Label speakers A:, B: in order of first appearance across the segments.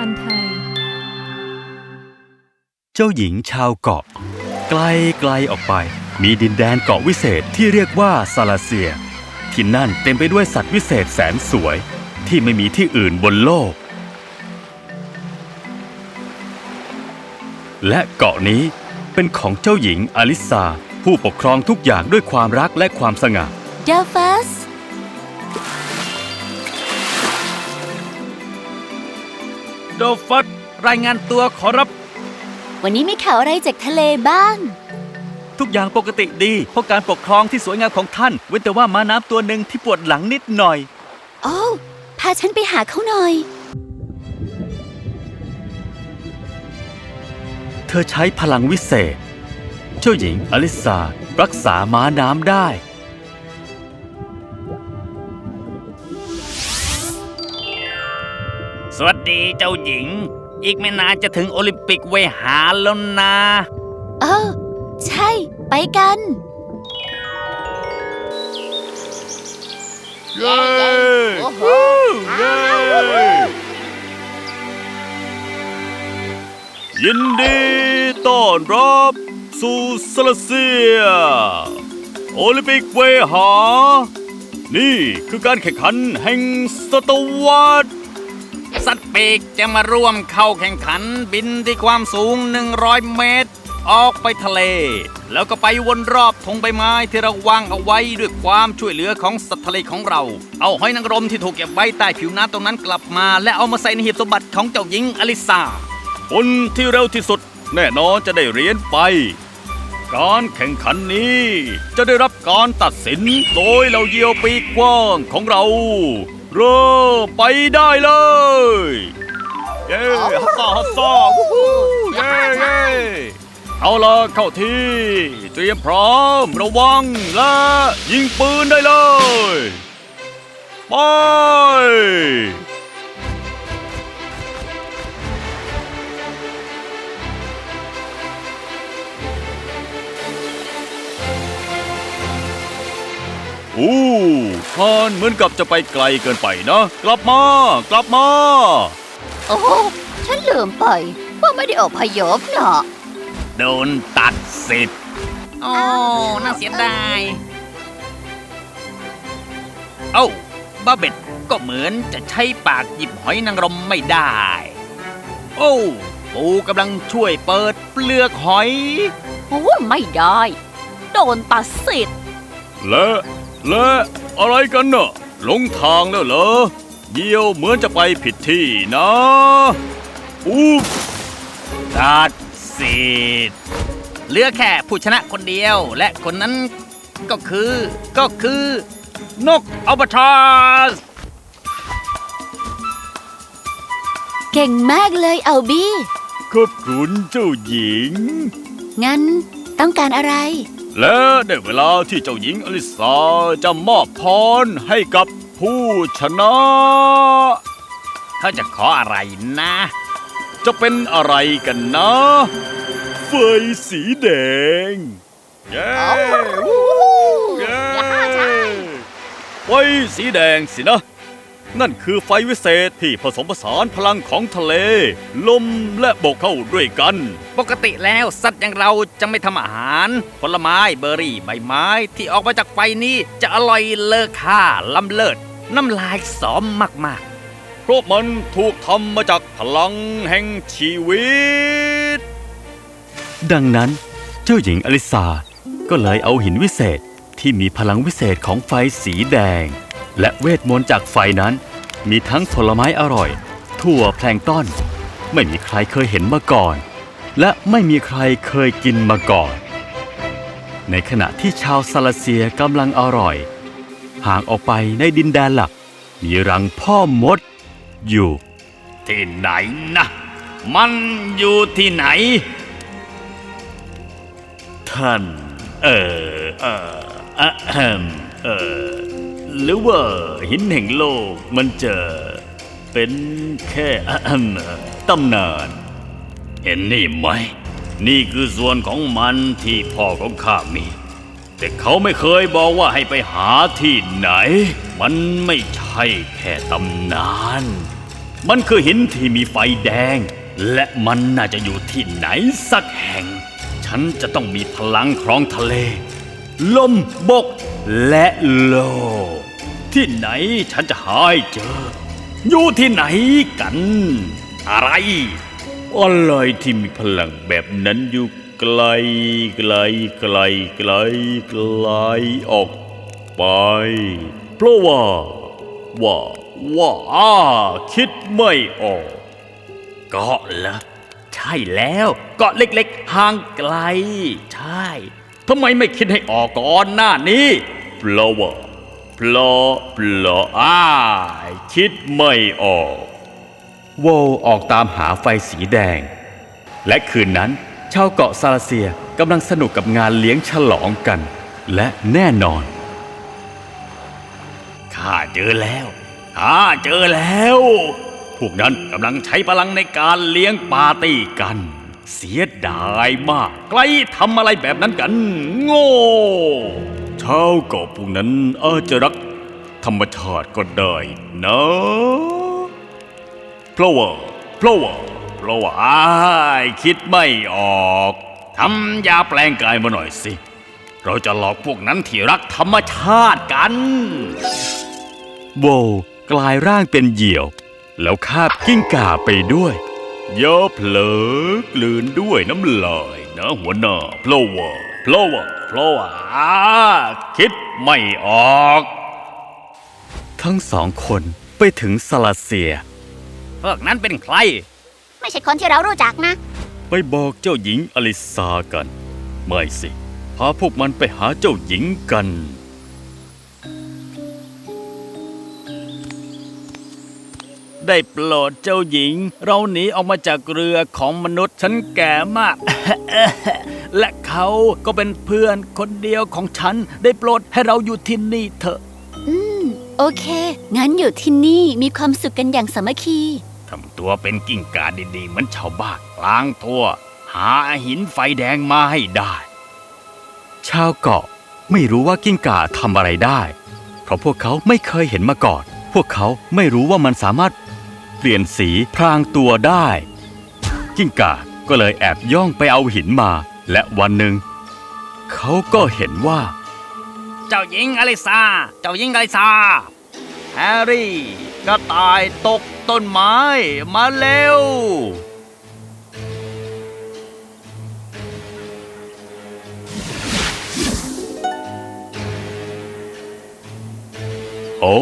A: านไทย
B: เจ้าหญิงชาวเกาะ ไกลไกลออกไป มีดินแดนเกาะวิเศษที่เรียกว่าซาลาเซีย ที่นั่นเต็มไปด้วยสัตว์วิเศษแสนสวย ที่ไม่มีที่อื่นบนโลก และเกาะนี้เป็นของเจ้าหญิงอลิซาผู้ปกครองทุกอย่างด้วยความรักและความสง่า
C: เดลฟัส
B: โดฟัตรายงานตัวขอรับ
C: วันนี้มีข่าวอะไรจากทะเลบ้าง
B: ทุกอย่างปกติดี เพราะการปกครองที่สวยงามของท่าน เว้นแต่ว่าม้าน้ำตัวหนึ่งที่ปวดหลังนิดหน่อย
C: โอ้วพาฉันไปหาเขาหน่อย
B: เธอใช้พลังวิเศษ เจ้าหญิงอลิซารักษาม้าน้ำได้
D: สวัสดีเจ้าหญิง อีกไม่นานจะถึงโอลิมปิกเวหาแล้วนะ
C: เออใช่ ไปกัน
B: เย้เย้ยินดีต้อนรับสู่ซาลาเซีย โอลิมปิกเวหา นี่คือการแข่งขันแห่งศตวรรษ
D: สัตว์ปีกจะมาร่วมเข้าแข่งขันบินที่ความสูง 100 เมตร ออกไปทะเล แล้วก็ไปวนรอบธงใบไม้ที่เราวางเอาไว้ด้วยความช่วยเหลือของสัตว์ทะเลของเรา เอาหอยนางรมที่ถูกเก็บไว้ใต้ผิวน้ำตรงนั้นกลับมา และเอามาใส่ในหีบสมบัติของเจ้าหญิงอลิซา
B: คนที่เร็วที่สุด แน่นอนจะได้เหรียญไป การแข่งขันนี้ จะได้รับการตัดสินโดยเหล่าเยียวปีกกว้างของเรา เริ่มไปได้เลย เย้ฮัสซาฮัสซาวู้ฮู้เย้เย้เอาละเข้าที่ เตรียมพร้อมระวังและยิงปืนได้เลย ไป อู้ทานเหมือนกับจะไปไกลเกินไปนะ กลับมา กลับมา
C: โอ้ฉันลืมไป ว่าไม่ได้อพยพเนาะ
D: โดนตัดสิทธิ์โอ้น่าเสียดาย เอ้าบ้าเบ็ดก็เหมือนจะใช้ปากหยิบหอยนางรมไม่ได้ โอ้ปูกำลังช่วยเปิดเปลือกหอย
C: โอ้ไม่ได้ โดนตัดสิทธิ์
B: และ และอะไรกันน่ะหลงทางแล้วเหรอเยี่ยวเหมือนจะไปผิดที่นะอู้
D: ตัดสิทธิ์เหลือแค่ผู้ชนะคนเดียว และคนนั้นก็คือก็คือ นกอัลบาทรอส
C: เก่งมากเลยเอาบี้
B: ขอบคุณเจ้าหญิง
C: งั้นต้องการอะไร
B: และได้เวลาที่เจ้าหญิงอลิซาจะมอบพรให้กับผู้ชนะ
D: เขาจะขออะไรนะ
B: จะเป็นอะไรกันนะ ไฟสีแดง เย้วู้เย้ไฟสีแดงสินะ นั่นคือไฟวิเศษที่ผสมผสานพลังของทะเล ลมและบกเข้าด้วยกัน
D: ปกติแล้วสัตว์อย่างเราจะไม่ทำอาหาร ผลไม้เบอร์รี่ใบไม้ ที่ออกมาจากไฟนี้จะอร่อยเลอค่าล้ำเลิศน้ำลายสอมมาก
B: เพราะมันถูกทำมาจากพลังแห่งชีวิต ดังนั้นเจ้าหญิงอลิซาก็เลยเอาหินวิเศษที่มีพลังวิเศษของไฟสีแดง และเวทมนต์จากไฟนั้น มีทั้งผลไม้อร่อย ถั่วแพลงก์ต้นไม่มีใครเคยเห็นมาก่อน และไม่มีใครเคยกินมาก่อน ในขณะที่ชาวซาลาเซียกำลังอร่อย ห่างออกไปในดินแดนหลัก มีรังพ่อมดอยู่
D: ๆที่ไหนนะ มันอยู่ที่ไหน
B: ท่าน เออเอออะแฮมเออ หรือว่าหินแห่งโลกมันจะเป็นแค่อะแฮมตำนาน เห็นนี่ไหม นี่คือส่วนของมันที่พ่อของข้ามี แต่เขาไม่เคยบอกว่าให้ไปหาที่ไหน มันไม่ใช่แค่ตำนาน มันคือหินที่มีไฟแดง และมันน่าจะอยู่ที่ไหนสักแห่ง ฉันจะต้องมีพลังครองทะเล ลมบกและโลก ที่ไหนฉันจะหายเจอ อยู่ที่ไหนกัน อะไร อะไรที่มีพลังแบบนั้นอยู่ไกลไกลไกลไกลไกลออกไป เพราะว่า ว่าว่าอาคิดไม่ออกเกาะเหรอใช่แล้วเกาะเล็กๆห่างไกล ใช่ทำไมไม่คิดให้ออกก่อนหน้านี้เพราะว่า เพราะเพราะอ้ายคิดไม่ออกโวออกตามหาไฟสีแดง และคืนนั้น ชาวเกาะซาลาเซียกำลังสนุกกับงานเลี้ยงฉลองกัน และแน่นอน ข้าเจอแล้ว ข้าเจอแล้ว พวกนั้นกำลังใช้พลังในการเลี้ยงปาร์ตี้กัน เสียดายมาก ใครทำอะไรแบบนั้นกัน โง่ ชาวเกาะพวกนั้นอาจจะรักธรรมชาติก็ได้นะ เพราะว่าเพราะว่าเพราะว่าอ้ายคิดไม่ออกทำยาแปลงกายมาหน่อยสิ เราจะหลอกพวกนั้นที่รักธรรมชาติกันโวกลายร่างเป็นเหยี่ยว แล้วคาบกิ้งก่าไปด้วยย่าเผลอกลืนด้วยน้ำลายนะหัวหน้าเพราะว่า เพราะว่าเพราะว่าคิดไม่ออก ทั้งสองคนไปถึงซาลาเซีย
D: พวกนั้นเป็นใคร
C: ไม่ใช่คนที่เรารู้จักนะ
B: ไปบอกเจ้าหญิงอลิซากัน ไม่สิ พาพวกมันไปหาเจ้าหญิงกัน
D: ได้โปรดเจ้าหญิง เราหนีออกมาจากเรือของมนุษย์ฉันแก่มาก และเขาก็เป็นเพื่อนคนเดียวของฉันได้โปรดให้เราอยู่ที่นี่เถอะ
C: อืม โอเค งั้นอยู่ที่นี่มีความสุขกันอย่างสามัคคี
D: ทำตัวเป็นกิ้งก่าดีๆเหมือนชาวบ้านล้างตัว หาหินไฟแดงมาให้ได้
B: ชาวเกาะไม่รู้ว่ากิ้งก่าทำอะไรได้ เพราะพวกเขาไม่เคยเห็นมาก่อน พวกเขาไม่รู้ว่ามันสามารถ เปลี่ยนสีพรางตัวได้ กิ้งก่าก็เลยแอบย่องไปเอาหินมา และวันหนึ่ง เขาก็เห็นว่า
D: เจ้าหญิงอลิซา เจ้าหญิงอลิซา แฮร์รี่กระต่ายตกต้นไม้มาเร็ว
B: โอ้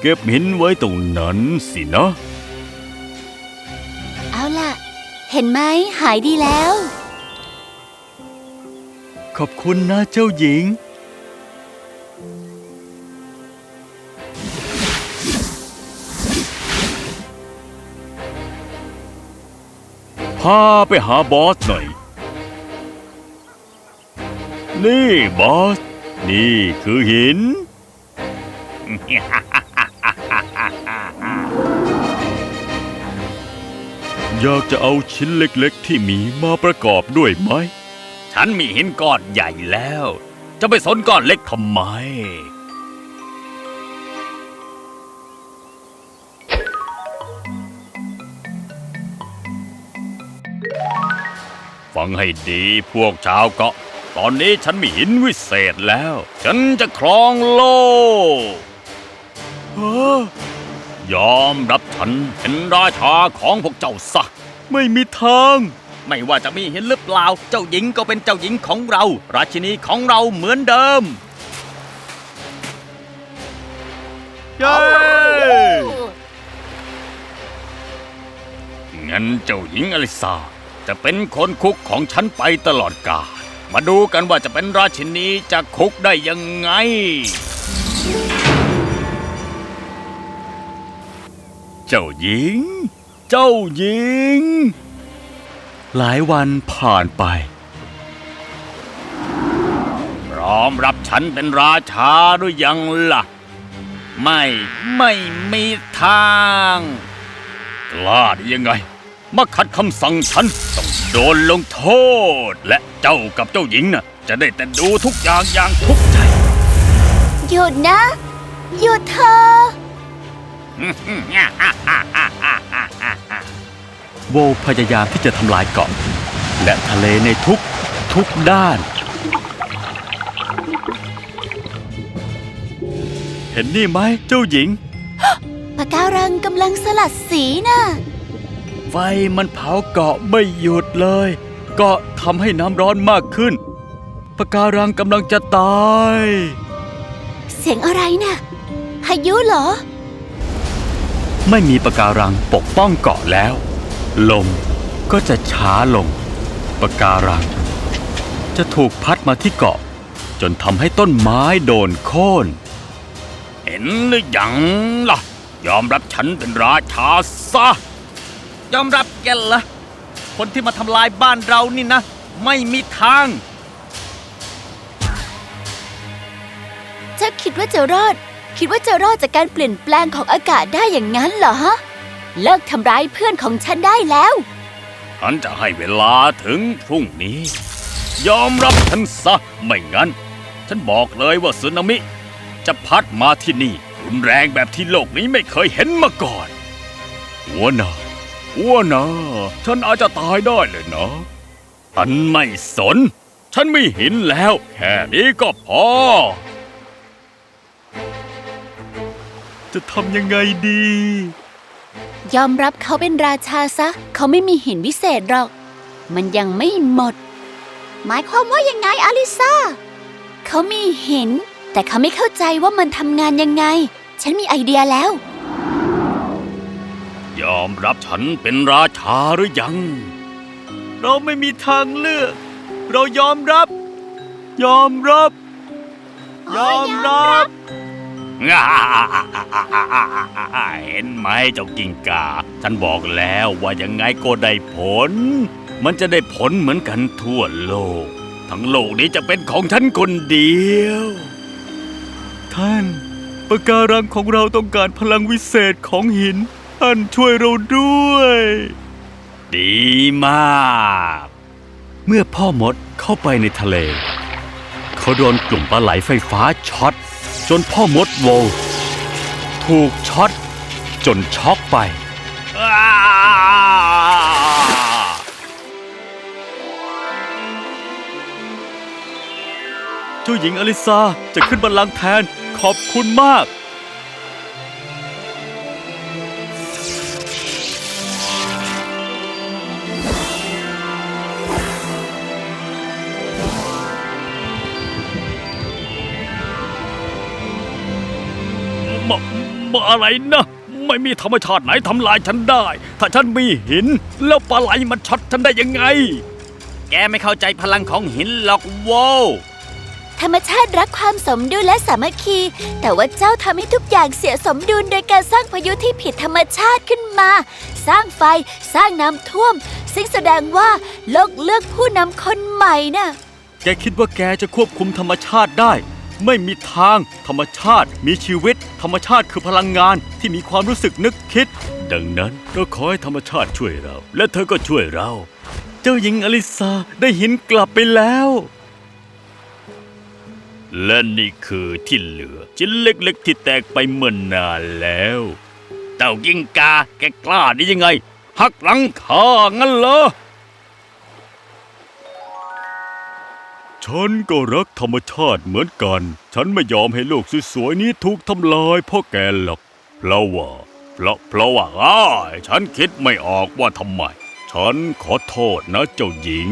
B: เก็บหินไว้ตรงนั้นสินะ
C: เอาล่ะ เห็นไหมหายดีแล้ว
B: ขอบคุณนะเจ้าหญิง พาไปหาบอสหน่อย นี่บอส นี่คือหิน อยากจะเอาชิ้นเล็กๆ ที่มีมาประกอบด้วยไหม ฉันมีหินก้อนใหญ่แล้ว จะไปสนก้อนเล็กทำไม ฟังให้ดีพวกชาวเกาะ ตอนนี้ฉันมีหินวิเศษแล้ว ฉันจะครองโลกเฮ้อ ยอมรับฉันเป็นราชาของพวกเจ้าซะ ไม่มีทาง
D: ไม่ว่าจะมีเห็นหรือเปล่า เจ้าหญิงก็เป็นเจ้าหญิงของเรา ราชินีของเราเหมือนเดิม
B: เย้ งั้นเจ้าหญิงอลิซาจะเป็นคนคุกของฉันไปตลอดกาล มาดูกันว่าจะเป็นราชินีจะคุกได้ยังไง เจ้าหญิง เจ้าหญิง หลายวันผ่านไป พร้อมรับฉันเป็นราชาหรือยังล่ะ
D: ไม่ไม่มีทาง
B: กล้าได้ยังไง มาขัดคำสั่งฉันต้องโดนลงโทษ และเจ้ากับเจ้าหญิงน่ะ จะได้แต่ดูทุกอย่างอย่างทุกข์ใจ
C: หยุดนะ หยุดเธอ
B: โวพยายามที่จะทำลายเกาะ และทะเลในทุกทุกด้าน เห็นนี่ไหมเจ้าหญิง
C: ปะการังกำลังสลัดสีน่ะ
B: ไฟมันเผาเกาะไม่หยุดเลย เกาะทำให้น้ำร้อนมากขึ้นปะการังกำลังจะตาย
C: เสียงอะไรน่ะพายุเหรอ
B: ไม่มีปะการังปกป้องเกาะแล้ว ลมก็จะช้าลงปะการัง จะถูกพัดมาที่เกาะ จนทำให้ต้นไม้โดนโค่น
D: เห็นหรือยังล่ะ ยอมรับฉันเป็นราชาซะ ยอมรับแกละ คนที่มาทำลายบ้านเรานี่นะ ไม่มีทาง
C: เจ้าคิดว่าจะรอด คิดว่าจะรอดจากการเปลี่ยนแปลงของอากาศได้อย่างนั้นเหรอฮะ เลิกทำร้ายเพื่อนของฉันได้แล้ว
D: ฉันจะให้เวลาถึงพรุ่งนี้ ยอมรับฉันซะ ไม่งั้น ฉันบอกเลยว่าสึนามิ จะพัดมาที่นี่ รุนแรงแบบที่โลกนี้ไม่เคยเห็นมาก่อนหัวหน้าหัวหน้าฉันอาจจะตายได้เลยนะฉันไม่สน ฉันไม่เห็นแล้ว แค่นี้ก็พอ
B: จะทำยังไงดี
C: ยอมรับเขาเป็นราชาซะ เขาไม่มีหินวิเศษหรอก มันยังไม่หมด หมายความว่ายังไงอลิซาเขามีหิน แต่เขาไม่เข้าใจว่ามันทำงานยังไง ฉันมีไอเดียแล้ว
D: ยอมรับฉันเป็นราชาหรือยัง
B: เราไม่มีทางเลือก เรายอมรับ ยอมรับ ยอมรับ
D: เห็นไหมเจ้ากิ่งกา ฉันบอกแล้วว่ายังไงก็ได้ผล มันจะได้ผลเหมือนกันทั่วโลก ทั้งโลกนี้จะเป็นของฉันคนเดียว
B: ท่านปะการังของเราต้องการพลังวิเศษของหิน ท่านช่วยเราด้วย
D: ดีมาก
B: เมื่อพ่อมดเข้าไปในทะเล เขาโดนกลุ่มปลาไหลไฟฟ้าช็อต จนพ่อมดโวถูกช็อตจนช็อกไป เจ้าหญิงอลิซาจะขึ้นบัลลังก์แทนขอบคุณมาก
D: อะไรนะ ไม่มีธรรมชาติไหนทำลายฉันได้ ถ้าฉันมีหิน แล้วปลาไหลมันช็อตฉันได้ยังไง แกไม่เข้าใจพลังของหินหรอกโว้ว
C: ธรรมชาติรักความสมดุลและสามัคคี แต่ว่าเจ้าทำให้ทุกอย่างเสียสมดุลโดยการสร้างพายุที่ผิดธรรมชาติขึ้นมา สร้างไฟ สร้างน้ำท่วม ซึ่งแสดงว่าโลกเลือกผู้นำคนใหม่น่ะ
B: แกคิดว่าแกจะควบคุมธรรมชาติได้ ไม่มีทาง ธรรมชาติ มีชีวิต ธรรมชาติคือพลังงานที่มีความรู้สึกนึกคิด ดังนั้นเราขอให้ธรรมชาติช่วยเรา และเธอก็ช่วยเรา เจ้าหญิงอลิซาได้หินกลับไปแล้ว
D: และนี่คือที่เหลือชิ้นเล็กๆ ที่แตกไปเมื่อนานแล้ว เต่ากิงกาแกกล้าได้ยังไงหักหลังข้างั้นเหรอ
B: ฉันก็รักธรรมชาติเหมือนกัน ฉันไม่ยอมให้โลกสวยๆนี้ถูกทำลายเพราะแกหรอก
D: เพราะว่า เพราะ เพราะว่าอ้ายฉันคิดไม่ออกว่าทำไม
B: ฉันขอโทษนะเจ้าหญิง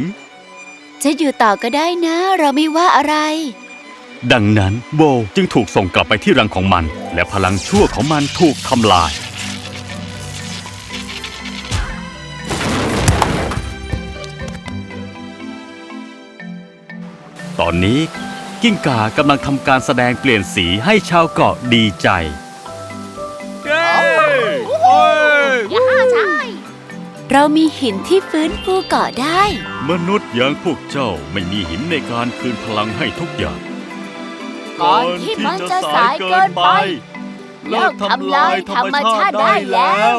C: จะอยู่ต่อก็ได้นะ เราไม่ว่าอะไร
B: ดังนั้นโบจึงถูกส่งกลับไปที่รังของมัน และพลังชั่วของมันถูกทำลาย อนนี้ กิ้งก่ากำลังทำการแสดงเปลี่ยนสีให้ชาวเกาะดีใจ
C: เรามีหินที่ฟื้นฟูเกาะได้
B: มนุษย์อย่างพวกเจ้าไม่มีหินในการคืนพลังให้ทุกอย่าง
C: ก่อนที่มันจะสายเกินไปเลิกทำลายธรรมชาติได้แล้ว